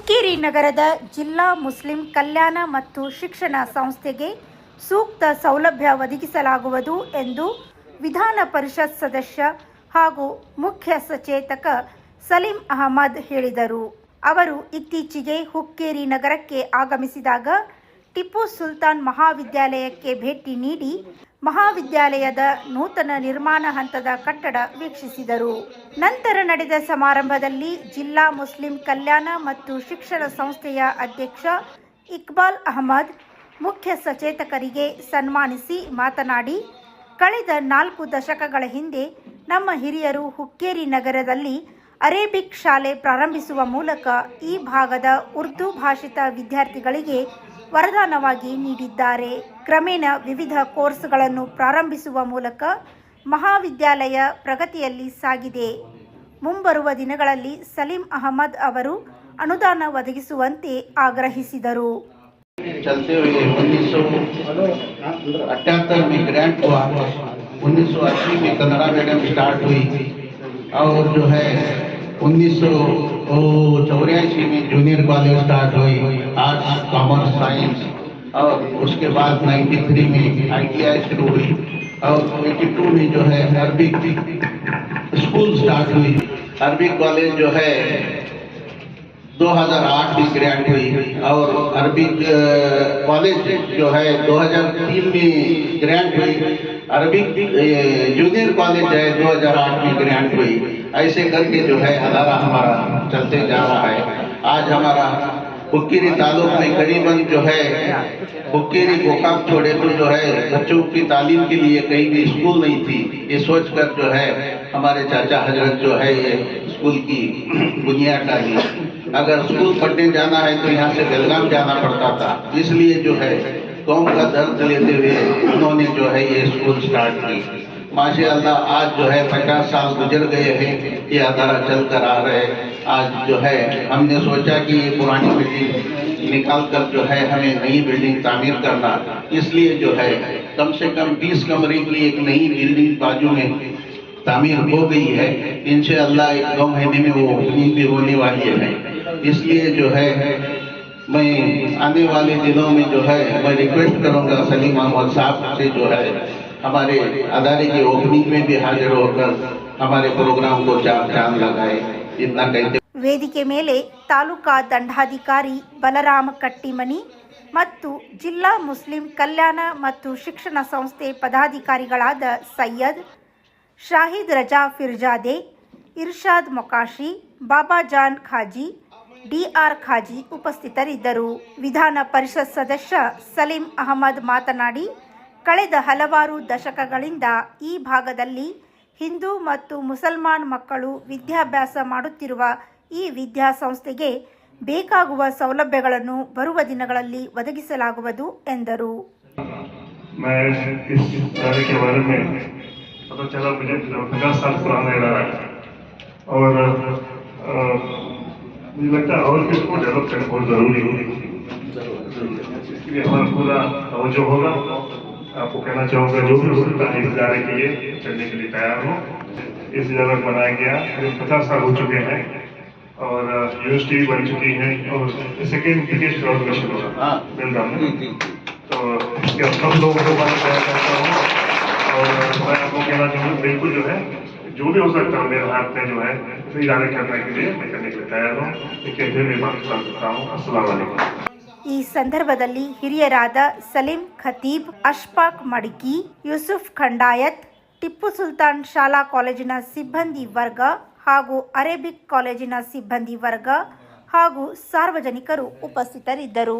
ಹುಕ್ಕೇರಿ ನಗರದ ಜಿಲ್ಲಾ ಮುಸ್ಲಿಂ ಕಲ್ಯಾಣ ಮತ್ತು ಶಿಕ್ಷಣ ಸಂಸ್ಥೆಗೆ ಸೂಕ್ತ ಸೌಲಭ್ಯ ಒದಗಿಸಲಾಗುವುದು ಎಂದು ವಿಧಾನ ಪರಿಷತ್ ಸದಸ್ಯ ಹಾಗೂ ಮುಖ್ಯ ಸಚೇತಕ ಸಲೀಂ ಅಹಮದ್ ಹೇಳಿದರು. ಅವರು ಇತ್ತೀಚೆಗೆ ಹುಕ್ಕೇರಿ ನಗರಕ್ಕೆ ಆಗಮಿಸಿದಾಗ ಟಿಪ್ಪು ಸುಲ್ತಾನ್ ಮಹಾವಿದ್ಯಾಲಯಕ್ಕೆ ಭೇಟಿ ನೀಡಿ ಮಹಾವಿದ್ಯಾಲಯದ ನೂತನ ನಿರ್ಮಾಣ ಹಂತದ ಕಟ್ಟಡ ವೀಕ್ಷಿಸಿದರು. ನಂತರ ನಡೆದ ಸಮಾರಂಭದಲ್ಲಿ ಜಿಲ್ಲಾ ಮುಸ್ಲಿಂ ಕಲ್ಯಾಣ ಮತ್ತು ಶಿಕ್ಷಣ ಸಂಸ್ಥೆಯ ಅಧ್ಯಕ್ಷ ಇಕ್ಬಾಲ್ ಅಹಮದ್, ಮುಖ್ಯ ಸಚೇತಕರಿಗೆ ಸನ್ಮಾನಿಸಿ ಮಾತನಾಡಿ, ಕಳೆದ ನಾಲ್ಕು ದಶಕಗಳ ಹಿಂದೆ ನಮ್ಮ ಹಿರಿಯರು ಹುಕ್ಕೇರಿ ನಗರದಲ್ಲಿ ಅರೇಬಿಕ್ ಶಾಲೆ ಪ್ರಾರಂಭಿಸುವ ಮೂಲಕ ಈ ಭಾಗದ ಉರ್ದು ಭಾಷಿತ ವಿದ್ಯಾರ್ಥಿಗಳಿಗೆ ವರದಾನವಾಗಿ ನೀಡಿದ್ದಾರೆ ಕ್ರಮೇಣ ವಿವಿಧ ಕೋರ್ಸ್ಗಳನ್ನು ಪ್ರಾರಂಭಿಸುವ ಮೂಲಕ ಮಹಾವಿದ್ಯಾಲಯ ಪ್ರಗತಿಯಲ್ಲಿ ಸಾಗಿದೆ ಮುಂಬರುವ ದಿನಗಳಲ್ಲಿ ಸಲೀಂ ಅಹಮದ್ ಅವರು ಅನುದಾನ ಒದಗಿಸುವಂತೆ ಆಗ್ರಹಿಸಿದರು चलते हुए उन्नीस सौ अठहत्तर में ग्रांट हुआ उन्नीस सौ अस्सी में कन्नड़ा मीडियम स्टार्ट हुई और जो है उन्नीस सौ चौरासी में जूनियर कॉलेज स्टार्ट हुई। आर्ट्स कॉमर्स साइंस और उसके बाद 93 में आईटीआई शुरू हुई। और 82 में जो है अरबिक स्कूल स्टार्ट हुई। अरबिक कॉलेज जो है 2008 में ग्रेड हुई और अरबिक कॉलेज जो है 2003 में ग्रेड हुई। अरबिक जूनियर कॉलेज है 2008 में ग्रेड हुई। ऐसे करके जो है, अदारा हमारा चलते जा रहा है। आज हमारा हुक्केरी तालुक में करीबन जो है, हुक्केरी गोकाक छोड़े तो जो है, बच्चों की तालीम के लिए कहीं भी स्कूल नहीं थी। ये सोचकर जो है, हमारे चाचा हज़रत जो है, ये स्कूल की बुनियाद डाली। अगर स्कूल पढ़ने जाना है तो यहाँ से बेलगाम जाना पड़ता था। इसलिए जो है कौम का दर्द लेते हुए उन्होंने जो है ये स्कूल स्टार्ट की। माशा अल्लाह आज जो है पचास साल गुजर गए हैं ये अदारा चल कर आ रहे आज जो है, हमने सोचा कि ये पुरानी बिल्डिंग निकाल कर जो है हमें नई बिल्डिंग तामीर करना। इसलिए जो है, कम से कम 20 कमरे की एक नई बिल्डिंग बाजू में तामीर हो गई है। इंशाअल्लाह एक दो महीने में वो ओपनिंग भी होने वाली है। इसलिए जो है मैं आने वाले दिनों में जो है मैं रिक्वेस्ट करूंगा सलीम अहमद साहब से जो है हमारे अदारे की ओपनिंग में भी हाजिर होकर हमारे प्रोग्राम को चार चांद लगाए इतना कहते ವೇದಿಕೆ ಮೇಲೆ ತಾಲೂಕಾ ದಂಡಾಧಿಕಾರಿ ಬಲರಾಮ ಕಟ್ಟಿಮನಿ ಮತ್ತು ಜಿಲ್ಲಾ ಮುಸ್ಲಿಂ ಕಲ್ಯಾಣ ಮತ್ತು ಶಿಕ್ಷಣ ಸಂಸ್ಥೆ ಪದಾಧಿಕಾರಿಗಳಾದ ಸೈಯದ್ ಶಾಹಿದ್ ರಜಾ ಫಿರ್ಜಾದೆ ಇರ್ಷಾದ್ ಮೊಕಾಶಿ ಬಾಬಾಜಾನ್ ಖಾಜಿ ಡಿಆರ್ ಖಾಜಿ ಉಪಸ್ಥಿತರಿದ್ದರು. ವಿಧಾನ ಪರಿಷತ್ ಸದಸ್ಯ ಸಲೀಂ ಅಹಮದ್ ಮಾತನಾಡಿ, ಕಳೆದ ಹಲವಾರು ದಶಕಗಳಿಂದ ಈ ಭಾಗದಲ್ಲಿ ಹಿಂದೂ ಮತ್ತು ಮುಸಲ್ಮಾನ್ ಮಕ್ಕಳು ವಿದ್ಯಾಭ್ಯಾಸ ಮಾಡುತ್ತಿರುವ ಈ ವಿದ್ಯಾಸಂಸ್ಥೆಗೆ ಬೇಕಾಗುವ ಸೌಲಭ್ಯಗಳನ್ನು ಬರುವ ದಿನಗಳಲ್ಲಿ ಒದಗಿಸಲಾಗುವುದು ಎಂದರು. मैं मुझे लगता है और भी इसको डेवलप करना बहुत ज़रूरी है। इसके लिए हमारा पूरा तवज्जो होगा। आपको कहना चाहूँगा जो भी सकता है इस इदारे के लिए चलने के लिए तैयार हो। इस इदारा बनाया गया करीब पचास साल हो चुके हैं और यूनिवर्सिटी भी बन चुकी है और सेकेंड बिगेस्ट ऑर्गेनाइजेशन होगा हाँ। बेलगाम में तो इसके सब लोगों को मैं तैयार करता हूँ और मैं आपको कहना चाहूँगा बिल्कुल जो है जो भी हो सकता है मेरे हाथ में जो है इसे इजारे करने के लिए मैं करने के लिए तैयार हूँ लेकिन फिर मैं बात करता हूँ अस्सलाम वालेकुम ಈ ಸಂದರ್ಭದಲ್ಲಿ ಹಿರಿಯರಾದ ಸಲೀಂ ಖತೀಬ್ ಅಶ್ಫಾಕ್ ಮಡಿಕಿ ಯೂಸುಫ್ ಖಂಡಾಯತ್ ಟಿಪ್ಪು ಸುಲ್ತಾನ್ ಶಾಲಾ ಕಾಲೇಜಿನ ಸಿಬ್ಬಂದಿ ವರ್ಗ ಹಾಗೂ ಅರೇಬಿಕ್ ಕಾಲೇಜಿನ ಸಿಬ್ಬಂದಿ ವರ್ಗ ಹಾಗೂ ಸಾರ್ವಜನಿಕರು ಉಪಸ್ಥಿತರಿದ್ದರು